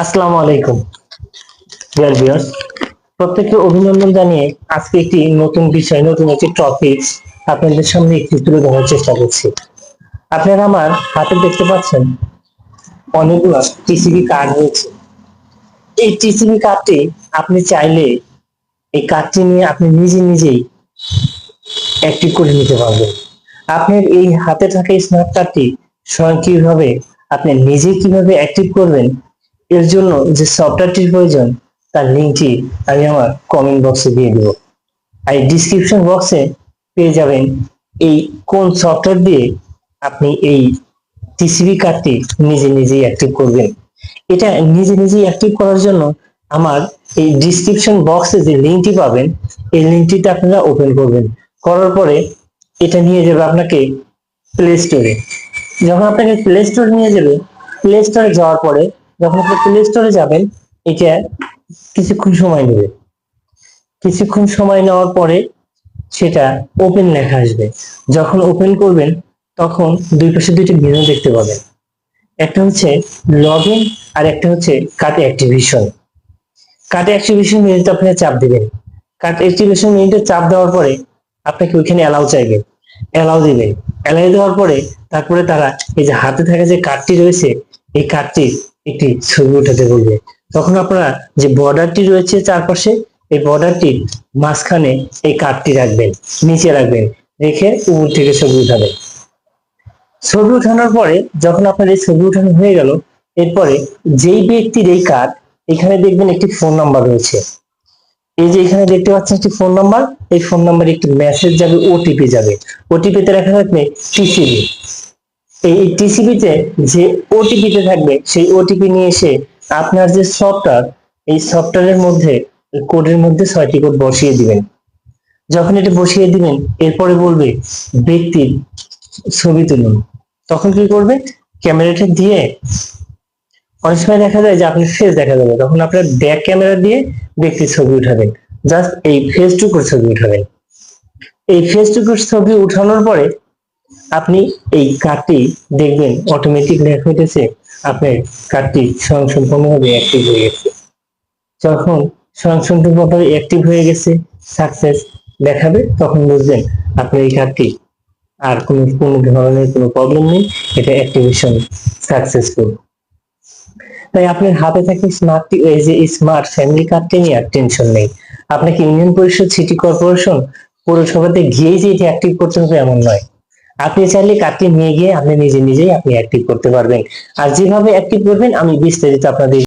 আসসালামু আলাইকুম। Dear viewers প্রত্যেককে অভিনন্দন জানিয়ে আজকে একটি নতুন বিষয়, নতুন একটি টপিক আপনাদের সামনে একটু তুলে ধরার চেষ্টা করছি। আপনারা আমার হাতে দেখতে পাচ্ছেন অনেকগুলো টিসিবি কার্ড রয়েছে। এই টিসিবি কার্ডটি আপনি চাইলে এই কার্ডটি নিয়ে আপনি নিজে নিজেই অ্যাক্টিভ করে নিতে পারবেন। আপনার এই হাতে থাকা স্মার্ট কার্ডটি স্বয়ংক্রিয়ভাবে আপনি নিজে কীভাবে অ্যাক্টিভ করবেন এর জন্য যে সফটওয়্যারটির প্রয়োজন, তার লিঙ্কটি আমি আমার কমেন্ট বক্সে দিয়ে দেব। আর ডিসক্রিপশন বক্সে পেয়ে যাবেন এই কোন সফটওয়্যার দিয়ে আপনি এই টিসিবি কার্ডটি নিজে নিজেই অ্যাক্টিভ করবেন। এটা নিজে নিজেই অ্যাক্টিভ করার জন্য আমার এই ডিসক্রিপশন বক্সে যে লিঙ্কটি পাবেন, এই লিঙ্কটিতে আপনারা ওপেন করবেন। করার পরে এটা নিয়ে যাবে আপনাকে প্লে স্টোরে যখন আপনাকে প্লে স্টোর নিয়ে যাবে প্লে স্টোরে যাওয়ার পরে যখন আপনি প্লে স্টোরে যাবেন, এটা কিছুক্ষণ সময় নেবে। কিছুক্ষণ সময় নেওয়ার পরে সেটা ওপেন লেখা আসবে। যখন ওপেন করবেন, তখন দুই পাশে দুইটি মেনু দেখতে পাবেন। একটা হচ্ছে লগ ইন আর একটা হচ্ছে কাট অ্যাক্টিভেশন কাট অ্যাক্টিভেশন মেনুতে আপনি চাপ দিবেন। কাট অ্যাক্টিভেশন মেনুতে চাপ দেওয়ার পরে আপনাকে ওইখানে অ্যালাউ চাইবে। অ্যালাউ দিবেন। অ্যালাউ দেওয়ার পরে তারপরে তারা এই যে হাতে থাকা যে কার্ডটি রয়েছে, এই কার্ডটি একটি ছবি উঠাতে বলবে। তখন আপনারা যে বর্ডারটি রয়েছে চারপাশে, এই বর্ডারটির মাঝখানে এই কার্ডটি রাখবেন, নিচে রাখবেন, রেখে উপর থেকে ছবি উঠাবেন। ছবি উঠানোর পরে যখন আপনার এই ছবি উঠানো হয়ে গেল, এরপরে যেই ব্যক্তির এই কার্ড এখানে দেখবেন একটি ফোন নাম্বার রয়েছে। এই যে এখানে দেখতে পাচ্ছেন একটি ফোন নাম্বার এই ফোন নাম্বারে একটি মেসেজ যাবে ওটিপি যাবে। ওটিপিতে লেখা থাকবে টিসিবি এই টিসিবিতে যে ওটিপিতে থাকবে, সেই ওটিপি নিয়ে এসে আপনার যে সফটওয়্যার এই সফটওয়্যারের মধ্যে কোডের মধ্যে ছয়টি কোড বসিয়ে দিবেন। যখন এটা বসিয়ে দিবেন, এরপরে বলবে ব্যক্তির ছবি তুলুন। তখন কি করবে? ক্যামেরাটা দিয়ে অনেক সময় দেখা যায় যে আপনার ফেস দেখা যাবে। তখন আপনার ব্যাক ক্যামেরা দিয়ে ব্যক্তির ছবি উঠাবেন। জাস্ট এই ফেসটুকুর ছবি উঠাবেন। এই ফেসটুকুর ছবি উঠানোর পরে আপনি এই কার্ডটি দেখবেন অটোমেটিক লেখা হইতেছে, আপনার কার্ডটি স্বয়ংসম্পূর্ণভাবে অ্যাক্টিভ হয়ে গেছে। যখন স্বয়ংসম্পূর্ণভাবে অ্যাক্টিভ হয়ে গেছে সাকসেস দেখাবে, তখন বুঝবেন আপনার এই কার্ডটি আর কোনো কোনো ধরনের কোনো প্রবলেম নেই, এটা অ্যাক্টিভেশন সাকসেসফুল তাই আপনার হাতে থাকে স্মার্ট এই যে স্মার্ট ফ্যামিলি কার্ডটি নিয়ে আর টেনশন নেই। আপনাকে ইউনিয়ন পরিষদ সিটি কর্পোরেশন পৌরসভাতে গিয়েই যে এটি অ্যাক্টিভ করতে হবে এমন নয়। আপনি চাইলে কার্ডটি নিয়ে গিয়ে আপনি নিজে নিজেই আপনি অ্যাক্টিভ করতে পারবেন। আর যেভাবে অ্যাক্টিভ করবেন, আমি বিস্তারিত আপনাদের